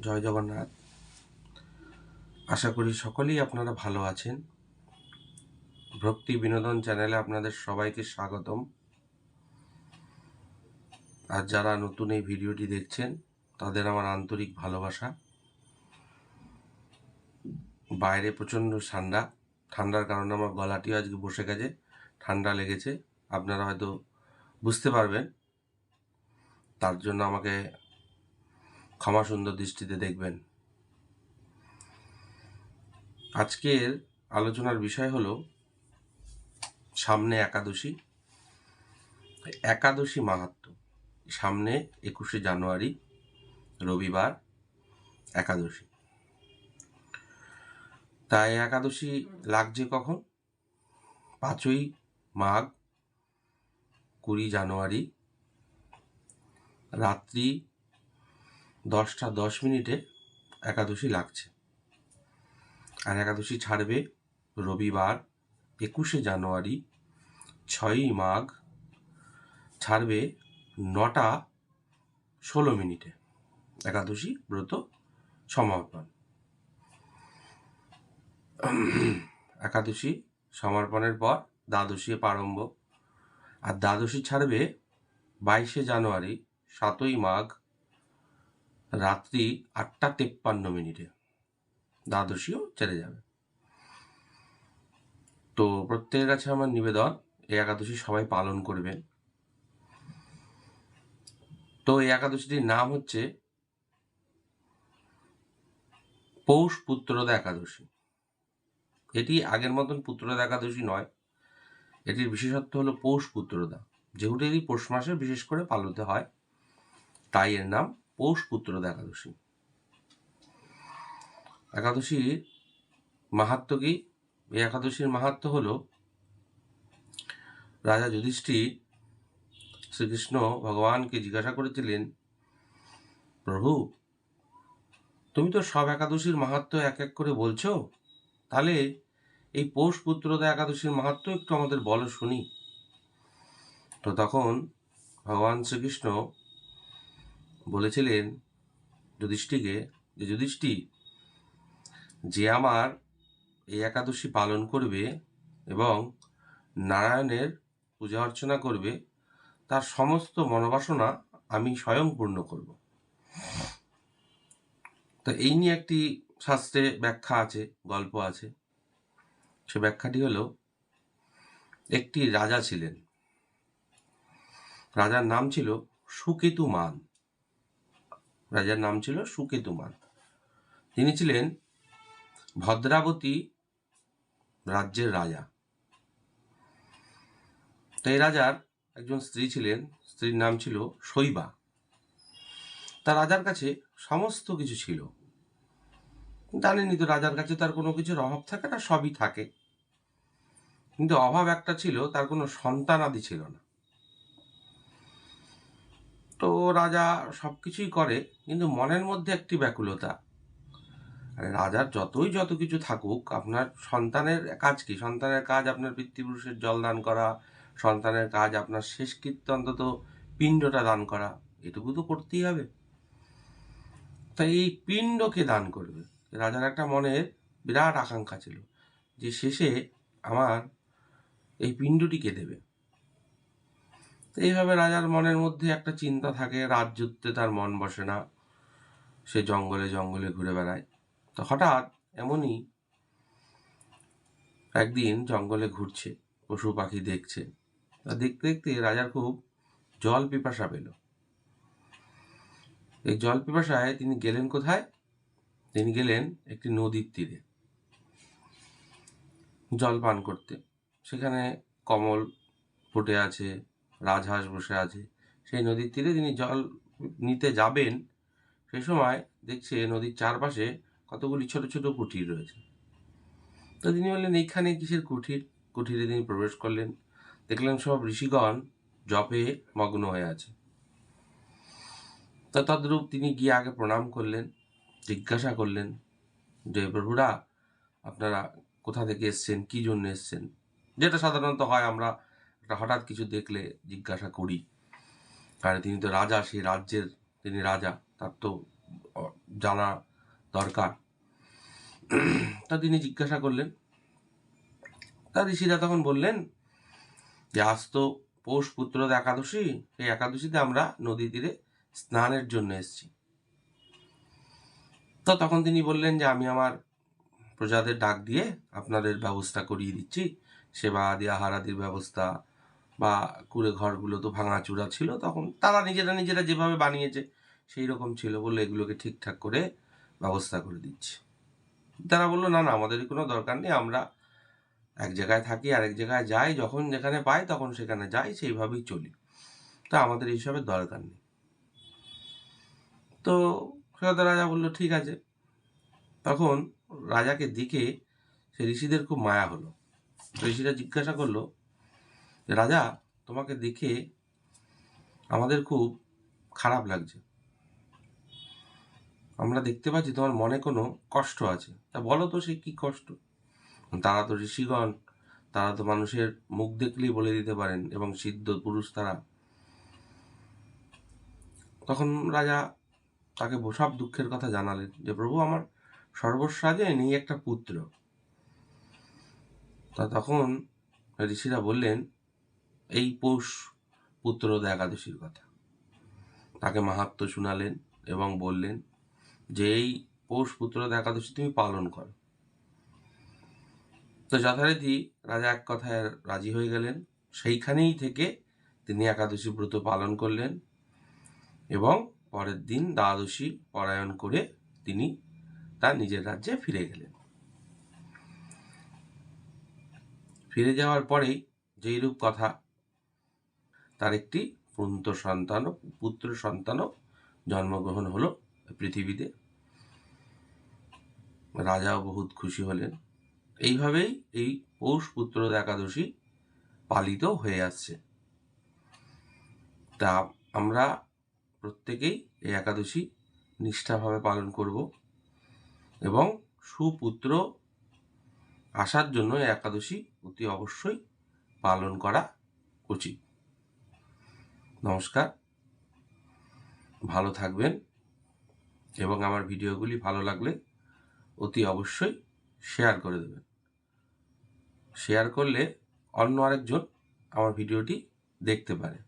জয় জগন্নাথ। আশা করি সকলেই আপনারা ভালো আছেন। ভক্তি বিনোদন চ্যানেলে আপনাদের সবাইকে স্বাগতম। আর যারা নতুন এই ভিডিওটি দেখছেন, তাদের আমার আন্তরিক ভালোবাসা। বাইরে প্রচণ্ড ঠান্ডা। ঠান্ডার কারণে আমার গলাটিও আজকে বসে গেছে, ঠান্ডা লেগেছে। আপনারা হয়তো বুঝতে পারবেন। তার জন্য আমাকে ক্ষমা সুন্দর দৃষ্টিতে দেখবেন। আজকের আলোচনার বিষয় হলো সামনে একাদশী। একাদশী মাহাত্ম সামনে একুশে জানুয়ারি, রবিবার একাদশী। তাই একাদশী লাগছে কখন? পাঁচই মাঘ, কুড়ি জানুয়ারি, রাত্রি দশটা দশ মিনিটে একাদশী লাগছে। আর একাদশী ছাড়বে রবিবার, একুশে জানুয়ারি, ছয়ই মাঘ, ছাড়বে নটা ষোলো মিনিটে। একাদশী ব্রত সমাপন। একাদশী সমর্পণের পর দ্বাদশী প্রারম্ভ আর দ্বাদশী ছাড়বে বাইশে জানুয়ারি, সাতই মাঘ রাত্রি আটটা তেপ্পান্ন মিনিটে। দ্বাদশীও ছেড়ে যাবে। তো প্রত্যেকের কাছে আমার নিবেদন, এই একাদশী সবাই পালন করবেন। তো এই একাদশীটির নাম হচ্ছে পৌষ পুত্রদা একাদশী। এটি আগের মতন পুত্রদা একাদশী নয়। এটির বিশেষত্ব হলো পৌষ পুত্রদা যেহেতু এটি পৌষ মাসে বিশেষ করে পালিত হয়, তাই এর নাম পৌষ পুত্রদা একাদশী একাদশীর মাহাত্ম কি? এই একাদশীর মাহাত্ম হলো, রাজা যুধিষ্ঠির শ্রীকৃষ্ণ ভগবানকে জিজ্ঞাসা করেছিলেন, প্রভু, তুমি তো সব একাদশীর মাহাত্ম এক এক করে বলছো। তাহলে এই পৌষ পুত্রদা একাদশীর মাহাত্ম একটু আমাদের বলো শুনি। তো তখন ভগবান শ্রীকৃষ্ণ বলেছিলেন যুধিষ্ঠিকে যে যুধিষ্ঠি যে আমার এই একাদশী পালন করবে এবং নারায়ণের পূজা অর্চনা করবে, তার সমস্ত মনোবাসনা আমি স্বয়ং পূর্ণ করব। তো এই নিয়ে একটি শাস্ত্রে ব্যাখ্যা আছে, গল্প আছে। সে ব্যাখ্যাটি হলো, একটি রাজা ছিলেন। রাজার নাম ছিল সুকেতু মান। রাজার নাম ছিল সুকেতু মান তিনি ছিলেন ভদ্রাবতী রাজ্যের রাজা। তো এই রাজার একজন স্ত্রী ছিলেন, স্ত্রীর নাম ছিল শৈবা। তার রাজার কাছে সমস্ত কিছু ছিল। জানেনি তো রাজার কাছে তার কোনো কিছুর অভাব থাকে না, সবই থাকে। কিন্তু অভাব একটা ছিল, তার কোনো সন্তানাদি ছিল না। তো রাজা সব কিছুই করে, কিন্তু মনের মধ্যে একটি ব্যাকুলতা। আরে রাজার যতই যত কিছু থাকুক, আপনার সন্তানের কাজ কি? সন্তানের কাজ আপনার পিতৃপুরুষের জল দান করা, সন্তানের কাজ আপনার শেষকৃত্য অন্তত পিণ্ডটা দান করা, এটুকু তো করতেই হবে। তাই এই পিণ্ডকে দান করবে? রাজার একটা মনের বিরাট আকাঙ্ক্ষা ছিল যে শেষে আমার এই পিণ্ডটিকে দেবে? তো এইভাবে রাজার মনের মধ্যে একটা চিন্তা থাকে রাজ্যত্বে তার মন বসে না। সে জঙ্গলে জঙ্গলে ঘুরে বেড়ায়। তো হঠাৎ এমনই একদিন জঙ্গলে ঘুরছে, পশু পাখি দেখছে। দেখতে দেখতে রাজার খুব জল পিপাসা পেল। এই জল পিপাসায় তিনি গেলেন কোথায়? তিনি গেলেন একটি নদীর তীরে। জল পান করতে। সেখানে কমল ফুটে আছে রাজহাঁস বসে আছে। সেই নদীর তীরে তিনি জল নিতে যাবেন। সেই সময় দেখছে নদীর চারপাশে কতগুলি ছোট ছোট কুঠির রয়েছে। তো তিনি বললেন, এইখানে কিসের কুঠির কুঠিরে তিনি প্রবেশ করলেন। দেখলেন সব ঋষিগণ জপে মগ্ন হয়ে আছে। তো তদ্রূপ তিনি গিয়ে আগে প্রণাম করলেন, জিজ্ঞাসা করলেন, যে প্রভুরা, আপনারা কোথা থেকে এসছেন? কি জন্য এসছেন? যেটা সাধারণত হয়, আমরা একটা হঠাৎ কিছু দেখলে জিজ্ঞাসা করি। আর তিনি তো রাজা, সেই রাজ্যের তিনি রাজা, তার তো জানা দরকার। তা তিনি জিজ্ঞাসা করলেন, তা ঋষিরা তখন বললেন, যে আজ তো পৌষ পুত্র একাদশী, সেই একাদশীতে আমরা নদী তীরে স্নানের জন্য এসেছি। তো তখন তিনি বললেন যে আমি আমার প্রজাদের ডাক দিয়ে আপনাদের ব্যবস্থা করিয়ে দিচ্ছি, সেবা আদি, আহার আদির ব্যবস্থা বা কুড়ে ঘরগুলো তো ভাঙাচুরা ছিল, তখন তারা নিজেরা নিজেরা যেভাবে বানিয়েছে সেই রকম ছিল বলে এগুলোকে ঠিকঠাক করে ব্যবস্থা করে দিচ্ছে। তারা বলল, না না আমাদের কোনো দরকার নেই, আমরা এক জায়গায় থাকি, আরেক জায়গায় যাই, যখন যেখানে পাই তখন সেখানে যাই, সেইভাবেই চলি। তা আমাদের এইসবের দরকার নেই। তো সৈয়দ রাজা বলল, ঠিক আছে। তখন রাজাকে দিকে সে ঋষিদের খুব মায়া হলো। ঋষিরা জিজ্ঞাসা করল রাজা, তোমাকে দেখে আমাদের খুব খারাপ লাগছে। আমরা দেখতে পাচ্ছি তোমার মনে কোনো কষ্ট আছে। তা বলো তো সে কি কষ্ট? তারা তো ঋষিগণ, তারা তো মানুষের মুখ দেখলেই বলে দিতে পারেন এবং সিদ্ধ পুরুষ তারা। তখন রাজা তাকে সব দুঃখের কথা জানালেন যে, প্রভু, আমার সর্বস্বাদে নেই একটা পুত্র। তা তখন ঋষিরা বললেন এই পৌষ পুত্রদ একাদশীর কথা। তাকে মাহাত্ম শুনালেন এবং বললেন যে, এই পৌষ পুত্রদ একাদশী তুমি পালন করো। তো যথারীতি রাজা এক কথায় রাজি হয়ে গেলেন। সেইখানেই থেকে তিনি একাদশী ব্রত পালন করলেন এবং পরের দিন দ্বাদশী পরায়ণ করে তিনি তার নিজের রাজ্যে ফিরে গেলেন। ফিরে যাওয়ার পরেই যেইরূপ কথা তার একটি পুত্র সন্তান পুত্র সন্তানও জন্মগ্রহণ হলো পৃথিবীতে। রাজাও বহুত খুশি হলেন। এইভাবেই এই পৌষ পুত্র একাদশী পালিত হয়ে আসছে। তা আমরা প্রত্যেকেই এই একাদশী নিষ্ঠাভাবে পালন করব এবং সুপুত্র আসার জন্য একাদশী অতি অবশ্যই পালন করা উচিত। নমস্কার। ভালো থাকবেন এবং আমার ভিডিওগুলি ভালো লাগলে অতি অবশ্যই শেয়ার করে দেবেন। শেয়ার করলে অন্য আরেকজন আমার ভিডিওটি দেখতে পারে।